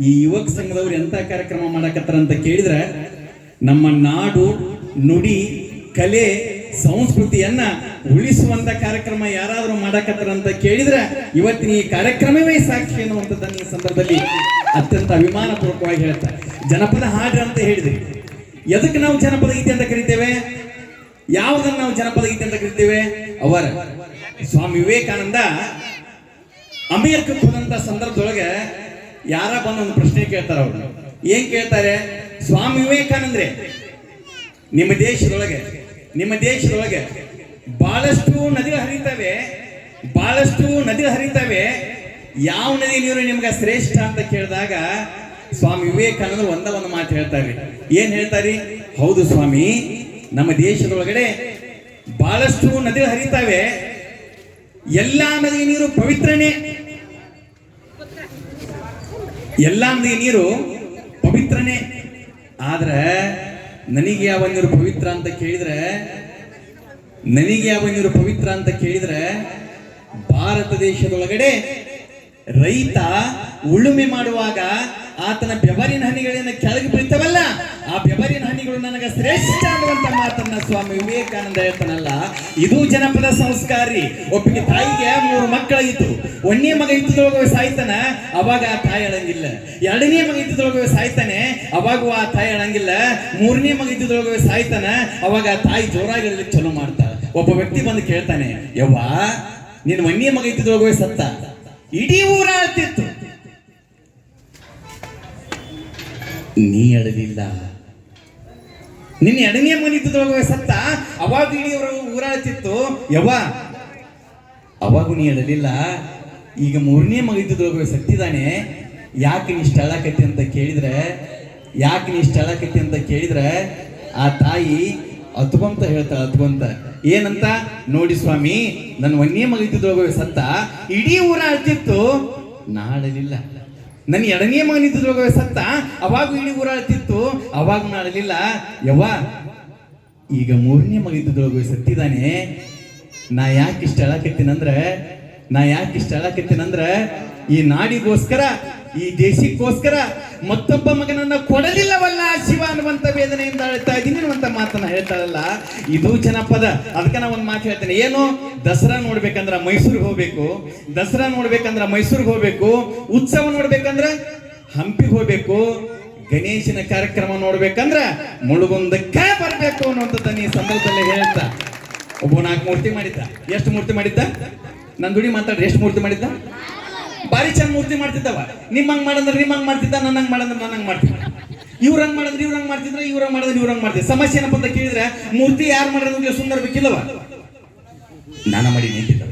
ಈ ಯುವಕ ಸಂಘದವ್ರು ಎಂತ ಕಾರ್ಯಕ್ರಮ ಮಾಡಕತ್ತಾರ ಅಂತ ಕೇಳಿದ್ರೆ, ನಮ್ಮ ನಾಡು, ನುಡಿ, ಕಲೆ, ಸಂಸ್ಕೃತಿಯನ್ನ ಉಳಿಸುವಂತ ಕಾರ್ಯಕ್ರಮ ಯಾರಾದ್ರೂ ಮಾಡಕತ್ತಾರ ಅಂತ ಕೇಳಿದ್ರೆ, ಇವತ್ತಿನ ಈ ಕಾರ್ಯಕ್ರಮವೇ ಸಾಕ್ಷಿ ಅನ್ನುವಂಥದ್ದನ್ನ ಸಂದರ್ಭದಲ್ಲಿ ಅತ್ಯಂತ ಅಭಿಮಾನಪೂರ್ವಕವಾಗಿ ಹೇಳ್ತಾರೆ ಜನಪದ ಹಾಡು ಅಂತ ಹೇಳಿದ್ರಿ. ಎದಕ್ಕೆ ನಾವು ಜನಪದ ಗೀತೆ ಅಂತ ಕರಿತೇವೆ? ಯಾವುದನ್ನ ನಾವು ಜನಪದ ಗೀತೆ ಅಂತ ಕರಿತೇವೆ? ಅವರ ಸ್ವಾಮಿ ವಿವೇಕಾನಂದ ಅಮೆರಿಕಕ್ಕೆ ಹೋದಂತ ಸಂದರ್ಭದೊಳಗೆ ಯಾರ ಬಂದೊಂದು ಪ್ರಶ್ನೆ ಕೇಳ್ತಾರ ಅವ್ರು? ಏನ್ ಕೇಳ್ತಾರೆ? ಸ್ವಾಮಿ ವಿವೇಕಾನಂದ್ರೆ. ನಿಮ್ಮ ದೇಶದೊಳಗೆ ನಿಮ್ಮ ದೇಶದೊಳಗೆ ಬಹಳಷ್ಟು ನದಿಗಳು ಹರಿತವೆ ಬಹಳಷ್ಟು ನದಿಗಳು ಹರಿತವೆ ಯಾವ ನದಿ ನೀರು ನಿಮ್ಗೆ ಶ್ರೇಷ್ಠ ಅಂತ ಕೇಳಿದಾಗ ಸ್ವಾಮಿ ವಿವೇಕಾನಂದ ಒಂದ ಒಂದು ಮಾತು ಹೇಳ್ತಾರೆ. ಏನ್ ಹೇಳ್ತಾರೆ? ಹೌದು ಸ್ವಾಮಿ, ನಮ್ಮ ದೇಶದೊಳಗಡೆ ಬಹಳಷ್ಟು ನದಿಗಳು ಹರಿತಾವೆ ಎಲ್ಲಾ ನದಿ ನೀರು ಪವಿತ್ರನೇ. ಎಲ್ಲಾ ಈ ನೀರು ಪವಿತ್ರನೇ. ಆದ್ರೆ, ನನಗೆ ಯಾವ ನೀರು ಪವಿತ್ರ ಅಂತ ಕೇಳಿದ್ರೆ, ನನಗೆ ಯಾವ ನೀರು ಪವಿತ್ರ ಅಂತ ಕೇಳಿದ್ರೆ, ಭಾರತ ದೇಶದೊಳಗಡೆ ರೈತ ಉಳುಮೆ ಮಾಡುವಾಗ ಆತನ ಬೆವರಿನ ಹನಿಗಳನ್ನ ಕೆಳಗೆ ಬೀಳ್ತವಲ್ಲ, ಆ ಬೆವರಿನ ಹನಿಗಳು ನನಗೆ ಶ್ರೇಷ್ಠ ಅನ್ನುವಂತ ಮಾತನ್ನ ಸ್ವಾಮಿ ವಿವೇಕಾನಂದ ಹೇಳ್ತಾನಲ್ಲ, ಇದು ಜನಪದ ಸಂಸ್ಕಾರಿ. ಒಪ್ಪಿಗೆ ತಾಯಿಗೆ ಮೂರು ಮಕ್ಕಳಾಗಿತ್ತು ಒಂದನೇ ಮಗ ಇದ್ದದೊಳಗೆ ಸಾಯ್ತಾನ, ಅವಾಗ ಆ ತಾಯಿ ಅಳಂಗಿಲ್ಲ. ಎರಡನೇ ಮಗ ಇದ್ದದೊಳಗೆ ಸಾಯ್ತಾನೆ, ಅವಾಗ ಆ ತಾಯಿ ಅಳಂಗಿಲ್ಲ. ಮೂರನೇ ಮಗ ಇದ್ದದೊಳಗೆ ಸಾಯ್ತಾನ, ಅವಾಗ ಆ ತಾಯಿ ಜೋರಾಗಿ ಚಲೋ ಮಾಡ್ತಾಳ. ಒಬ್ಬ ವ್ಯಕ್ತಿ ಬಂದು ಕೇಳ್ತಾನೆ, ಯವ್ವಾ ನಿನ್ನ ಒಂದನೇ ಮಗ ಇದ್ದದೊಳಗೆ ಸತ್ತ. ಇಡೀ ಊರ ಅಳ್ತಿತ್ತು ನೀ ಅಳಲಿಲ್ಲ. ನಿನ್ನ ಎರಡನೇ ಮನಿದ್ದದೊಳಗೆ ಸತ್ತ. ಅವಾಗ ಇಡೀ ಅವರು ಊರಾಳ್ತಿತ್ತು ಯವ್ವ, ಅವಾಗೂ ನೀ ಅಳಲಿಲ್ಲ. ಈಗ ಮೂರನೇ ಮಗ ಇದ್ದದೊಳಗೆ ಸತ್ತಿದ್ದಾನೆ ಯಾಕೆ ನೀ ಇಷ್ಟ ಅಳಕತ್ತಿ ಅಂತ ಕೇಳಿದ್ರೆ, ಯಾಕೆ ನೀ ಇಷ್ಟ ಅಳಕತ್ತಿ ಅಂತ ಕೇಳಿದ್ರೆ, ಆ ತಾಯಿ ಅದ್ಭಂತ ಹೇಳ್ತಾಳೆ ಅದ್ಭಂತ ಏನಂತ? ನೋಡಿ ಸ್ವಾಮಿ, ನನ್ನ ಒಂದೇ ಮಗ ಇದ್ದದೊಳಗೆ ಸತ್ತ. ಇಡೀ ಊರ ಅಳ್ತಿತ್ತು ನಾ ಅಳಲಿಲ್ಲ. ನನ್ನ ಎರಡನೇ ಮಗ ನಿಂತಿದ್ರೊಳಗೆ ಸತ್ತ? ಅವಾಗ ಇಡೀ ಊರಾಳ್ತಿತ್ತು ಅವಾಗ ನಾ ಅಳಲಿಲ್ಲ ಯವ್ವ, ಈಗ ಮೂರನೇ ಮಗ ಇದ್ದದೊಳಗೆ ಸತ್ತಿದ್ದಾನೆ ನಾ ಯಾಕೆ ಇಷ್ಟ ಹೇಳಕತ್ತೀನಂದ್ರೆ ನಾ ಯಾಕೆ ಇಷ್ಟ ಹೇಳಕತ್ತೀನಂದ್ರೆ ಈ ನಾಡಿಗೋಸ್ಕರ ಈ ದೇಶಕ್ಕೋಸ್ಕರ ಮತ್ತೊಬ್ಬ ಮಗನನ್ನ ಕೊಡಲಿಲ್ಲವಲ್ಲ ಶಿವ ಅನ್ನುವಂತ ವೇದನೆಯಿಂದ ಹೇಳ್ತಾ ಇದ್ದೀನಿ ಅನ್ನುವಂತ ಮಾತನ್ನ ಹೇಳ್ತಾಳಲ್ಲ. ಇದು ಜನಪದ. ಅದಕ್ಕೆ ನಾ ಒಂದು ಮಾತು ಹೇಳ್ತೇನೆ. ಏನು? ದಸರಾ ನೋಡ್ಬೇಕಂದ್ರ ಮೈಸೂರಿಗೆ ಹೋಗ್ಬೇಕು. ದಸರಾ ನೋಡ್ಬೇಕಂದ್ರ ಮೈಸೂರಿಗೆ ಹೋಗ್ಬೇಕು. ಉತ್ಸವ ನೋಡ್ಬೇಕಂದ್ರ ಹಂಪಿಗೆ ಹೋಗ್ಬೇಕು. ಗಣೇಶನ ಕಾರ್ಯಕ್ರಮ ನೋಡ್ಬೇಕಂದ್ರ ಮುಳುಗುಂದಕ್ಕೆ ಬರಬೇಕು ಅನ್ನುವಂಥದ್ದನ್ನ ಈ ಸಂದರ್ಭದಲ್ಲಿ ಹೇಳ್ತಾ. ಒಬ್ಬ ನಾಲ್ಕು ಮೂರ್ತಿ ಮಾಡಿದ್ದ. ಎಷ್ಟು ಮೂರ್ತಿ ಮಾಡಿದ್ದ? ನಂದುಡಿ ದುಡಿ ಮಾತಾಡ್ರಿ. ಎಷ್ಟು ಮೂರ್ತಿ ಮಾಡಿದ್ದ? ಭಾರಿ ಚಂದ ಮೂರ್ತಿ ಮಾಡ್ತಿದ್ದವ. ನಿಮ್ಮಂಗ್ ಮಾಡಂದ್ರೆ ನಿಮ್ಮಂಗ್ ಮಾಡ್ತಿದ್ದ, ನನ್ನಂಗ್ ಮಾಡಂದ್ರೆ ನನ್ನಂಗ್ ಮಾಡ್ತಿದ್ದ. ಇವ್ರಂಗ್ ಮಾಡಂದ್ರೆ ಇವ್ರಂಗ್ ಮಾಡ್ತಿದ್ರೆ, ಇವ್ರಂಗ್ ಮಾಡಿದ್ರೆ ಇವ್ರಂಗ್ ಮಾಡ್ತಿದ್ದ. ಸಮಸ್ಯೆ ಏನಪ್ಪ ಅಂತ ಕೇಳಿದ್ರೆ ಮೂರ್ತಿ ಯಾರು ಮಾಡೋದು ಸುಂದರ ಬೇಕಿಲ್ಲವ? ನಾನ ಮಾಡಿ ನಿಂತಿದ್ದವ.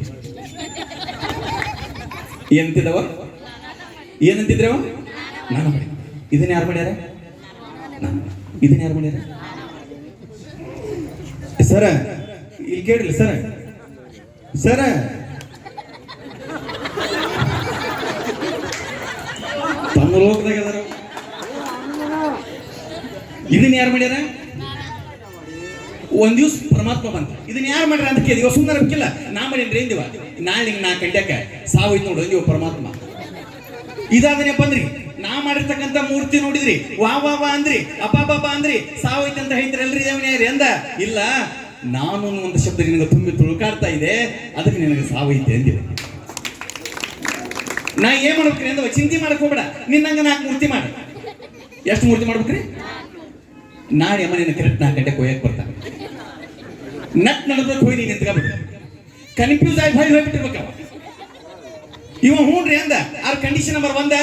ಏನಂತಿದ್ದವ ಏನಂತಿದ್ರವ ನಾನು ಮಾಡಿ. ಇದನ್ನ ಯಾರು ಮಾಡ್ಯಾರ? ಇದನ್ನ ಯಾರು ಮಾಡ್ಯಾರ? ಸರ, ಇಲ್ಲಿ ಕೇಳಿಲ್ಲ ಸರ. ಸರ ತಮ್ಮ ಲೋಕದಾಗ ಇದನ್ನ ಯಾರು ಮಾಡ್ಯಾರ? ಒಂದ್ ದಿವ್ಸ ಪರಮಾತ್ಮ ಬಂತ. ಇದನ್ನ ಯಾರು ಮಾಡ್ಯಾರ ಅಂತ ಕೇಳಿದ್ವಿ. ಸುಮ್ಮನೆ ಬೇಕಿಲ್ಲ ನಾ ಮಾಡೇನ್ರಿ ನಾ ನಾಳೆ ನಾ ಕಂಡ್ಯಾಕ ಸಾವೈತ್ ನೋಡು ಅಂದಿವ ಪರಮಾತ್ಮ. ಇದಾದನೆ ಬಂದ್ರಿ ನಾ ಮಾಡಿರ್ತಕ್ಕಂಥ ಮೂರ್ತಿ ನೋಡಿದ್ರಿ, ವಾ ವಾ ವಾ ಅಂದ್ರಿ ಅಪ್ಪ ಬಾ ಅಂದ್ರಿ ಸಾವೈತೆ ಅಂತ ಹೇಳ್ತೀರಿ ಎಲ್ರಿ ದೇವನ್ಯಾರಿ ಅಂದ? ಇಲ್ಲ ನಾನು ಒಂದು ಶಬ್ದ ನಿನಗೆ ತುಂಬಿ ತುಳುಕಾಡ್ತಾ ಇದೆ, ಅದಕ್ಕೆ ನಿನಗೆ ಸಾವೈತೆ ಅಂದಿದೆ ನಾ ಏನ್ ಮಾಡ್ಬೇಕ್ರಿ ಅಂದವ ಚಿಂತೆ ಮಾಡಕ್ ಹೋಗ್ಬೇಡ. ನಿನ್ನಂಗ ನಾಲ್ಕು ಮೂರ್ತಿ ಮಾಡ. ಎಷ್ಟು ಮೂರ್ತಿ ಮಾಡ್ಬೇಕ್ರಿ? ನಾಳೆ ಅಮ್ಮ ನಿನ್ನ ಕರೆಕ್ಟ್ ನಾಲ್ಕು ಗಂಟೆ ಕೊಯ್ಯಕ್ ಬರ್ತಾನೆ ನಟ್ ನಡೆದಕ್ಕೆ ಕೊಯ್ ನೀನು ನಿಂತ್ಕೊಬಿಟ್ಟು ಕನ್ಫ್ಯೂಸ್ ಆಗಿ ಹೋಗಿ ಹೋಗ್ಬಿಟ್ಟಿರ್ಬೇಕ ಇವ ಹೂನ್ರಿ ಅಂದ, ಆರ್ ಕಂಡೀಷನ್ ನಂಬರ್ ಒಂದ,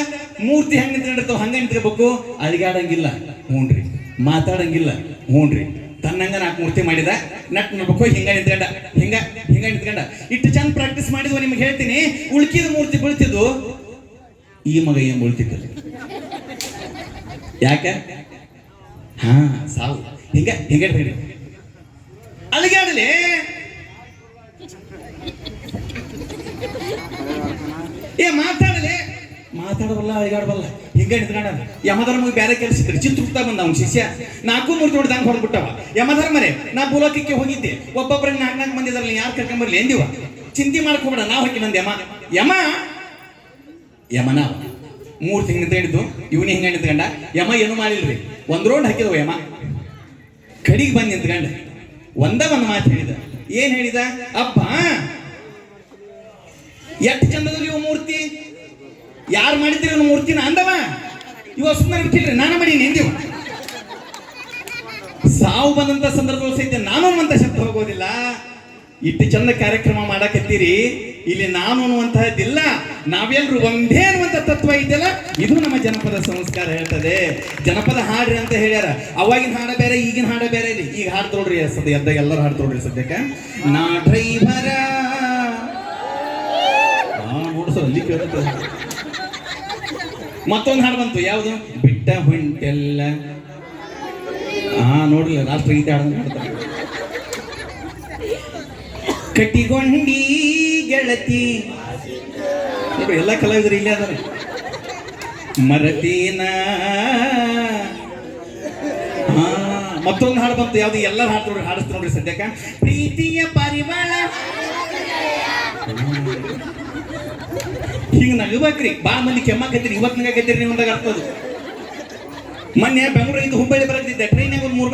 ಮೂರ್ತಿ ಹೆಂಗ್ ನಿಂತ್ಕೊಂಡಿರ್ತಾವ ಹಂಗ ನಿಂತ್ಕೋಬೇಕು. ಅಳಿಗಾಡಂಗಿಲ್ಲ ಹೂನ್ರಿ. ಮಾತಾಡಂಗಿಲ್ಲ ಹ್ಞೂನ್ರಿ ತನ್ನಂಗ ನಾಲ್ಕು ಮೂರ್ತಿ ಮಾಡಿದ. ನಟ್ ನೋಡ್ಬೇಕು ಹೋಗಿ ಹಿಂಗ ನಿಂತ್ಕೊಂಡ, ಹಿಂಗ ಹಿಂಗ ನಿಂತ್ಕಂಡ. ಇಟ್ಟು ಚಂದ ಪ್ರಾಕ್ಟೀಸ್ ಮಾಡಿದ್ವ, ನಿಮ್ಗೆ ಹೇಳ್ತೀನಿ. ಉಳ್ಕಿದ ಮೂರ್ತಿ ಬೀಳ್ತಿದ್ದು ಈ ಮಗ ಏನ್ ಬೀಳ್ತಿದ್ದಲ್ಲಿ? ಯಾಕೆ? ಹಾ, ಸಾವು. ಹಿಂಗ ಹಿಂಗ ಅಲ್ಲಿಗೆ ಆಡಲಿ. ಏ ಮಾತಾಡಲಿ ಮಾತಾಡಬಲ್ಲ ಅಳಿಗಾಡಬಲ್ಲ ಹಿಂಗ ನಿಂತ್ಕೊಂಡ ಯಮಧರ್ಮಗೆ ಬೇರೆ ಕೆಲಸ ಇತ್ತು ಚಿತ್ರಗುಪ್ತ ಬಂದ ಅವ್ನ ಶಿಷ್ಯ. ನಾಲ್ಕು ಮೂರ್ತಿ ತಂಗ ಹೊಡೆದ್ಬಿಟ್ಟವ. ಯಮಧರ್ಮನೇ ನಾ ಭೂಲೋಕಕ್ಕೆ ಹೋಗಿದ್ದೆ. ಒಬ್ಬೊಬ್ಬರಿಗೆ ನಾಲ್ಕು ನಾಲ್ಕು ಮಂದಿ ಇದ್ರಲ್ಲಿ ಯಾರು ಕರ್ಕೊಂಬರ್ಲಿ ಎಂದಿವ ಚಿಂತೆ ಮಾಡ್ಕೊಬೇಡ ನಾವು ಹಾಕಿ ಬಂದೆ ಯಮ. ಯಮ? ಯಮನ. ಮೂರು ತಿಂಗಳು ನಿಂತ ಹಿಡಿದು ಇವನಿ ಹಿಂಗ ನಿಂತ್ಕೊಂಡ ಯಮ ಏನು ಮಾಡಿಲ್ರಿ? ಒಂದು ರೋಡ್ ಹಾಕಿದವ ಯಮ. ಕಡಿಗೆ ಬಂದು ನಿಂತ್ಕಂಡ ಒಂದ ಒಂದು ಮಾತು ಹೇಳಿದ. ಏನ್ ಹೇಳಿದ? ಅಪ್ಪ ಎಷ್ಟು ಚಂದದಲ್ಲಿ ಇವ ಮೂರ್ತಿ? ಯಾರು ಮಾಡಿದ್ರಿ ನಮ್ಮ ಮೂರ್ತಿನ? ಅಂದವ? ಇವಾಗ ಸುಮ್ಮನೆ ಬಿಟ್ಟಿಲ್ರಿ, ನಾನು ಮಾಡೀನಿ ಎಂದಿವ ಸಾವು ಬಂದಂತ ಸಂದರ್ಭದಲ್ಲಿ ಸಹಿತ ನಾನು ಅಂತ ಶಬ್ದ ಹೋಗೋದಿಲ್ಲ. ಇಟ್ಟು ಚಂದ ಕಾರ್ಯಕ್ರಮ ಮಾಡಕತ್ತೀರಿ. ಇಲ್ಲಿ ನಾನು ಅನ್ನುವಂತಹದ್ದಿಲ್ಲ. ನಾವೆಲ್ಲರೂ ಒಂದೇ ಅನ್ನುವಂತ ತತ್ವ ಇದೆಯಲ್ಲ? ಇದು ನಮ್ಮ ಜನಪದ ಸಂಸ್ಕಾರ ಹೇಳ್ತದೆ. ಜನಪದ ಹಾಡ್ರಿ ಅಂತ ಹೇಳ್ಯಾರ. ಅವಾಗಿನ ಹಾಡ ಬೇರೆ, ಈಗಿನ ಹಾಡ ಬೇರೆ ರೀ ಈಗ ಹಾಡ್ ನೋಡ್ರಿ ಸದ್ಯ ಎದ್ದ ಎಲ್ಲರೂ ಹಾಡ್ ನೋಡ್ರಿ ಸದ್ಯಕ್ಕೆ. ನಾ ಡ್ರೈವರ. ಹಾ ನೋಡು ಸರ್, ಅಲ್ಲಿ ಕೇಳುತ್ತೆ ಮತ್ತೊಂದು ಹಾಡು ಬಂತು ಯಾವುದು? ಬಿಟ್ಟ ಹೊಂಟೆಲ್ಲ. ಹಾ ನೋಡ್ಲಿಲ್ಲ ರಾಷ್ಟ್ರಗೀತೆ ಹಾಡಂಗ್ ಹಾಡ್ತಾರೆ. ಕಟ್ಟಿಗೊಂಡಿ ಗೆಳತಿ. ಎಲ್ಲ ಕಲಾವಿದರು ಇಲ್ಲೇ ಅದಾರೆ. ಮರತೀನ. ಹಾ ಮತ್ತೊಂದು ಹಾಡು ಬಂತು ಯಾವ್ದು? ಎಲ್ಲ ಹಾಡು ನೋಡ್ರಿ ಹಾಡಿಸ್ತು ನೋಡ್ರಿ ಸದ್ಯಕ್ಕ. ಪ್ರೀತಿಯ ಹಿಂಗ ನಗಬೇಕ್ರಿ. ಬಾ ಮಂದಿ ಕೆಮ್ಮಕತ್ತೀರಿ ಇವತ್ತು ನಗಕತ್ತೀರಿ ನೀವು ಅರ್ಥದು ಮೊನ್ನೆ ಬೆಂಗಳೂರಿಂದ ಹುಬ್ಬಳ್ಳಿ ಬರತ್ತಿದ್ದೆ. ಟ್ರೈನಾಗ ಒಂದು ಮೂರು